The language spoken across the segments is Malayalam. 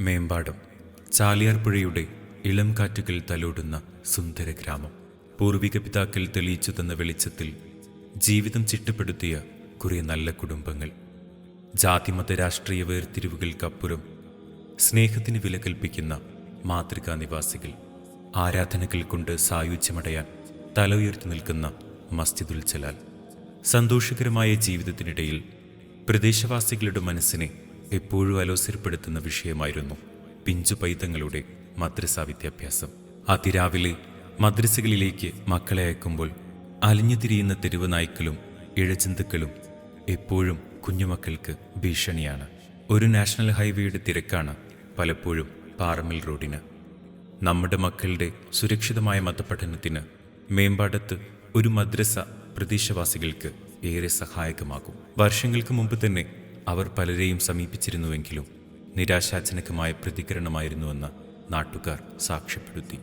മേമ്പാടം ചാലിയാർപ്പുഴയുടെ ഇളം കാറ്റുകൾ തലോടുന്ന സുന്ദര ഗ്രാമം പൂർവിക പിതാക്കൾ തെളിയിച്ചു തന്ന വെളിച്ചത്തിൽ ജീവിതം ചിട്ടപ്പെടുത്തിയ കുറെ നല്ല കുടുംബങ്ങൾ. ജാതിമത രാഷ്ട്രീയ വേർതിരിവുകൾക്കപ്പുറം സ്നേഹത്തിന് വില കൽപ്പിക്കുന്ന മാതൃകാ നിവാസികൾ. ആരാധനകൾ കൊണ്ട് സായുജ്യമടയാൻ തല ഉയർത്തി നിൽക്കുന്ന മസ്ജിദുൽ ജലാൽ. സന്തോഷകരമായ ജീവിതത്തിനിടയിൽ പ്രദേശവാസികളുടെ മനസ്സിനെ എപ്പോഴും അലോസരപ്പെടുത്തുന്ന വിഷയമായിരുന്നു പിഞ്ചു പൈതങ്ങളുടെ മദ്രസ വിദ്യാഭ്യാസം. അതിരാവിലെ മദ്രസകളിലേക്ക് മക്കളെ അയക്കുമ്പോൾ അലിഞ്ഞു തിരിയുന്ന തെരുവ് നായ്ക്കളും ഇഴജന്തുക്കളും എപ്പോഴും കുഞ്ഞുമക്കൾക്ക് ഭീഷണിയാണ്. ഒരു നാഷണൽ ഹൈവേയുടെ തിരക്കാണ് പലപ്പോഴും പാറമിൽ റോഡിന്. നമ്മുടെ മക്കളുടെ സുരക്ഷിതമായ മതപഠനത്തിന് മേമ്പാടത്ത് ഒരു മദ്രസ പ്രദേശവാസികൾക്ക് ഏറെ സഹായകമാകും. വർഷങ്ങൾക്ക് മുമ്പ് തന്നെ അവർ പലരെയും സമീപിച്ചിരുന്നുവെങ്കിലും നിരാശാജനകമായ പ്രതികരണമായിരുന്നുവെന്ന് നാട്ടുകാർ സാക്ഷ്യപ്പെടുത്തി.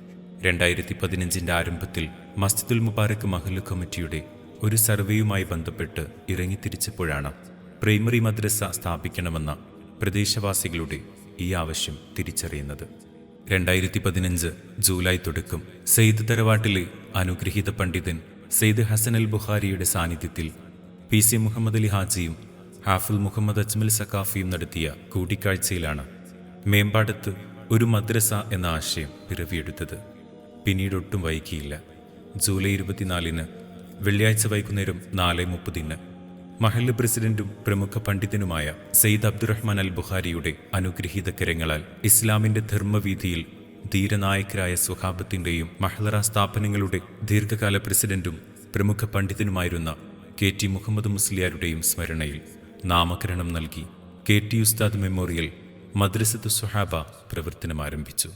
രണ്ടായിരത്തി പതിനഞ്ചിന്റെ ആരംഭത്തിൽ മസ്ജിദുൽ മുബാരക് മഹല്ല് കമ്മിറ്റിയുടെ ഒരു സർവേയുമായി ബന്ധപ്പെട്ട് ഇറങ്ങിത്തിരിച്ചപ്പോഴാണ് പ്രൈമറി മദ്രസ സ്ഥാപിക്കണമെന്ന പ്രദേശവാസികളുടെ ഈ ആവശ്യം തിരിച്ചറിയുന്നത്. രണ്ടായിരത്തി പതിനഞ്ച് ജൂലൈ തുടക്കം സെയ്ദ് തറവാട്ടിലെ അനുഗ്രഹീത പണ്ഡിതൻ സെയ്ദ് ഹസൻ അൽ ബുഖാരിയുടെ സാന്നിധ്യത്തിൽ പി സി മുഹമ്മദ് അലി ഹാജിയും ഹാഫുൽ മുഹമ്മദ് അജ്മൽ സഖാഫിയും നടത്തിയ കൂടിക്കാഴ്ചയിലാണ് മേമ്പാടത്ത് ഒരു മദ്രസ എന്ന ആശയം പിറവിയെടുത്തത്. പിന്നീട് ഒട്ടും വൈകിയില്ല. ജൂലൈ ഇരുപത്തിനാലിന് വെള്ളിയാഴ്ച വൈകുന്നേരം നാല് മുപ്പതിന് മഹല്ല് പ്രസിഡന്റും പ്രമുഖ പണ്ഡിതനുമായ സെയ്ദ് അബ്ദുറഹ്മാൻ അൽ ബുഹാരിയുടെ അനുഗ്രഹീത കരങ്ങളാൽ ഇസ്ലാമിന്റെ ധർമ്മവീതിയിൽ ധീരനായകരായ സുഹാബത്തിന്റെയും മഹ്ലറ സ്ഥാപനങ്ങളുടെ ദീർഘകാല പ്രസിഡന്റും പ്രമുഖ പണ്ഡിതനുമായിരുന്ന കെ ടി മുഹമ്മദ് മുസ്ലിയാരുടെയും സ്മരണയിൽ നാമകരണം നൽകി K T Ustad memorial Madrasath Suhaba പ്രവർത്തനം ആരംഭിച്ചു.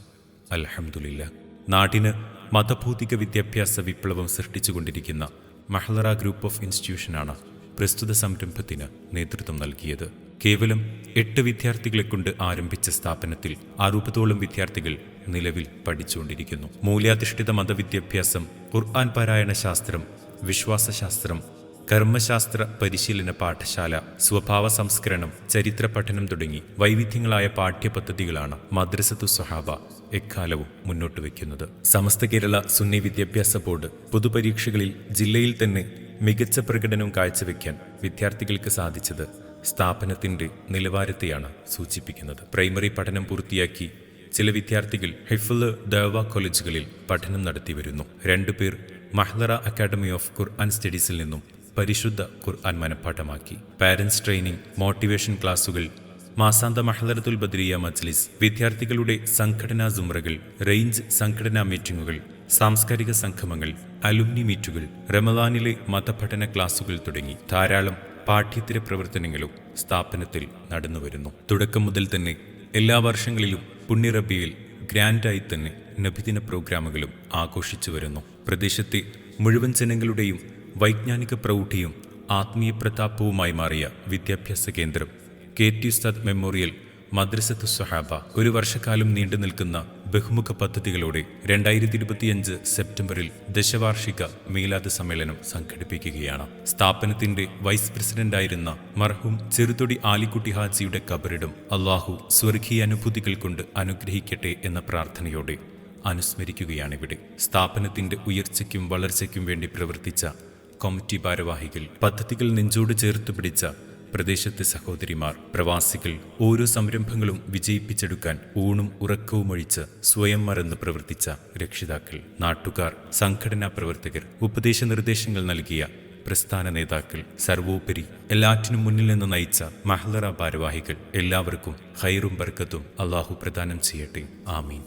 അൽഹംദുലില്ല. നാടിന് മതഭൗതിക വിദ്യാഭ്യാസ വിപ്ലവം സൃഷ്ടിച്ചുകൊണ്ടിരിക്കുന്ന മഹ്ലറ ഗ്രൂപ്പ് ഓഫ് ഇൻസ്റ്റിറ്റ്യൂഷനാണ് പ്രസ്തുത സംരംഭത്തിന് നേതൃത്വം നൽകിയത്. കേവലം എട്ട് വിദ്യാർത്ഥികളെ കൊണ്ട് ആരംഭിച്ച സ്ഥാപനത്തിൽ അറുപതോളം വിദ്യാർത്ഥികൾ നിലവിൽ പഠിച്ചുകൊണ്ടിരിക്കുന്നു. മൂല്യാധിഷ്ഠിത മതവിദ്യാഭ്യാസം ഖുർആൻ പാരായണ ശാസ്ത്രം വിശ്വാസശാസ്ത്രം കർമ്മശാസ്ത്ര പരിശീലന പാഠശാല സ്വഭാവ സംസ്കരണം ചരിത്ര പഠനം തുടങ്ങി വൈവിധ്യങ്ങളായ പാഠ്യപദ്ധതികളാണ് മദ്രസത്തു സഹാബ എക്കാലവും മുന്നോട്ട് വയ്ക്കുന്നത് സമസ്ത കേരള സുന്നി വിദ്യാഭ്യാസ ബോർഡ് പൊതുപരീക്ഷകളിൽ ജില്ലയിൽ തന്നെ മികച്ച പ്രകടനം കാഴ്ചവെക്കാൻ വിദ്യാർത്ഥികൾക്ക് സാധിച്ചത് സ്ഥാപനത്തിന്റെ നിലവാരത്തെയാണ് സൂചിപ്പിക്കുന്നത്. പ്രൈമറി പഠനം പൂർത്തിയാക്കി ചില വിദ്യാർത്ഥികൾ ഹിഫുൽ ദവ കോളേജുകളിൽ പഠനം നടത്തി വരുന്നു രണ്ടുപേർ മഹ്ലറ അക്കാഡമി ഓഫ് ഖുർആൻ സ്റ്റഡീസിൽ നിന്നും പരിശുദ്ധ ഖുർആൻ മനഃപ്പാഠമാക്കി. പാരൻസ് ട്രെയിനിംഗ് മോട്ടിവേഷൻ ക്ലാസുകൾ മാസാന്ത മഹ്ലറത്തുൽ ബദ്രിയ മജ്ലിസ് വിദ്യാർത്ഥികളുടെ സംഘടനാ സുമ്രകൾ റേഞ്ച് സംഘടനാ മീറ്റിംഗുകൾ സാംസ്കാരിക സംഗമങ്ങൾ അലുമിനി മീറ്റുകൾ റമദാനിലെ മതപഠന ക്ലാസുകൾ തുടങ്ങി. ധാരാളം പാഠ്യേതര പ്രവർത്തനങ്ങളും സ്ഥാപനത്തിൽ നടന്നുവരുന്നു. തുടക്കം മുതൽ തന്നെ എല്ലാ വർഷങ്ങളിലും പുണ്യറബിയിൽ ഗ്രാൻഡായി തന്നെ നബിദിന പ്രോഗ്രാമുകളും ആഘോഷിച്ചു വരുന്നു പ്രദേശത്തെ മുഴുവൻ ജനങ്ങളുടെയും വൈജ്ഞാനിക പ്രൗഢിയും ആത്മീയ പ്രതാപവുമായി മാറിയ വിദ്യാഭ്യാസ കേന്ദ്രം K T Ustad memorial Madrasath Suhaba ഒരു വർഷക്കാലം നീണ്ടു നിൽക്കുന്ന ബഹുമുഖ പദ്ധതികളോടെ രണ്ടായിരത്തി ഇരുപത്തിയഞ്ച് സെപ്റ്റംബറിൽ ദശവാർഷിക മീലാദ് സമ്മേളനം സംഘടിപ്പിക്കുകയാണ്. സ്ഥാപനത്തിന്റെ വൈസ് പ്രസിഡന്റായിരുന്ന മർഹൂം ചെറുതൊടി ആലിക്കുട്ടി ഹാജിയുടെ കബറിടം അള്ളാഹു സ്വർഗീയ അനുഭൂതികൾ കൊണ്ട് അനുഗ്രഹിക്കട്ടെ എന്ന പ്രാർത്ഥനയോടെ അനുസ്മരിക്കുകയാണിവിടെ. സ്ഥാപനത്തിന്റെ ഉയർച്ചയ്ക്കും വളർച്ചയ്ക്കും വേണ്ടി പ്രവർത്തിച്ച കമ്മിറ്റി ഭാരവാഹികൾ പദ്ധതികൾ നെഞ്ചോട് ചേർത്ത് പിടിച്ച പ്രദേശത്തെ സഹോദരിമാർ പ്രവാസികൾ ഓരോ സംരംഭങ്ങളും വിജയിപ്പിച്ചെടുക്കാൻ ഊണും ഉറക്കവും ഒഴിച്ച് സ്വയം മറന്ന് പ്രവർത്തിച്ച രക്ഷിതാക്കൾ നാട്ടുകാർ സംഘടനാ പ്രവർത്തകർ ഉപദേശ നിർദ്ദേശങ്ങൾ നൽകിയ പ്രസ്ഥാന നേതാക്കൾ സർവോപരി എല്ലാറ്റിനും മുന്നിൽ നിന്ന് നയിച്ച മഹ്ലറ ഭാരവാഹികൾ എല്ലാവർക്കും ഹൈറും ബർക്കത്തും അള്ളാഹു പ്രദാനം ചെയ്യട്ടെ. ആമീൻ.